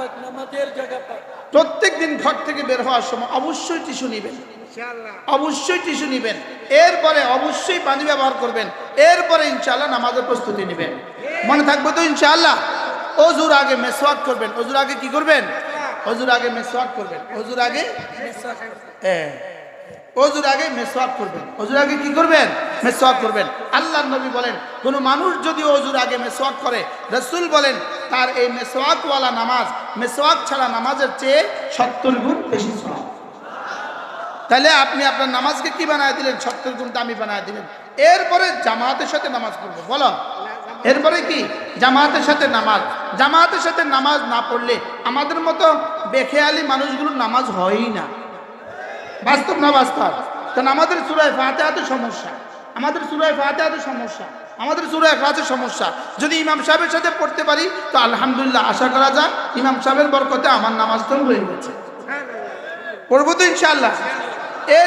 পাক নামাজের জায়গা পাক। প্রত্যেক দিন ঘর থেকে বের হওয়ার সময় অবশ্যই টিস্যু নেবেন। অবশ্যই টিস্যু নেবেন। এরপরে অবশ্যই পানি ব্যবহার করবেন। এরপরে ইনশাআল্লাহ নামাজের প্রস্তুতি নেবেন। মনে থাকবে তো ইনশাআল্লাহ? অজুর আগে মেসওয়াক করবেন। অজুর আগে কি করবেন? অজুর আগে মেসওয়াক করবেন। অজুর আগে? হ্যাঁ। অজুর আগে মেসওয়াক করবেন। অজুর আগে কি করবেন? মেসওয়াক করবেন। আল্লাহ নবী বলেন, কোন মানুষ যদি অজুর আগে মেসওয়াক করে, রসুল বলেন, তার এই মেসওয়াকওয়ালা নামাজ, মেসওয়াক ছাড়া নামাজের চেয়ে সত্তর গুণ বেশি তাহলে আপনি আপনার নামাজকে কি বানায় দিলেন? সত্তর গুণ দামি বানায় দিলেন এরপরে জামাতের সাথে নামাজ পড়ব, বলো। এরপরে কি? জামাতের সাথে নামাজ। জামাতের সাথে নামাজ না পড়লে আমাদের মতো বেখেয়ালি মানুষগুলোর নামাজ হয়ই না। বাস্তব না বাস্তব? কারণ আমাদের সুরায় ফাতেহাতে সমস্যা। আমাদের সুরায় ফাতে সমস্যা, আমাদের সুরায় ফ্রাজের সমস্যা। যদি ইমাম সাহেবের সাথে পড়তে পারি, তো আলহামদুলিল্লাহ আশা করা যায়, ইমাম সাহেবের বরকতে আমার নামাজ তো হয়ে গেছে। পড়ব তো ইনশাআল্লাহ।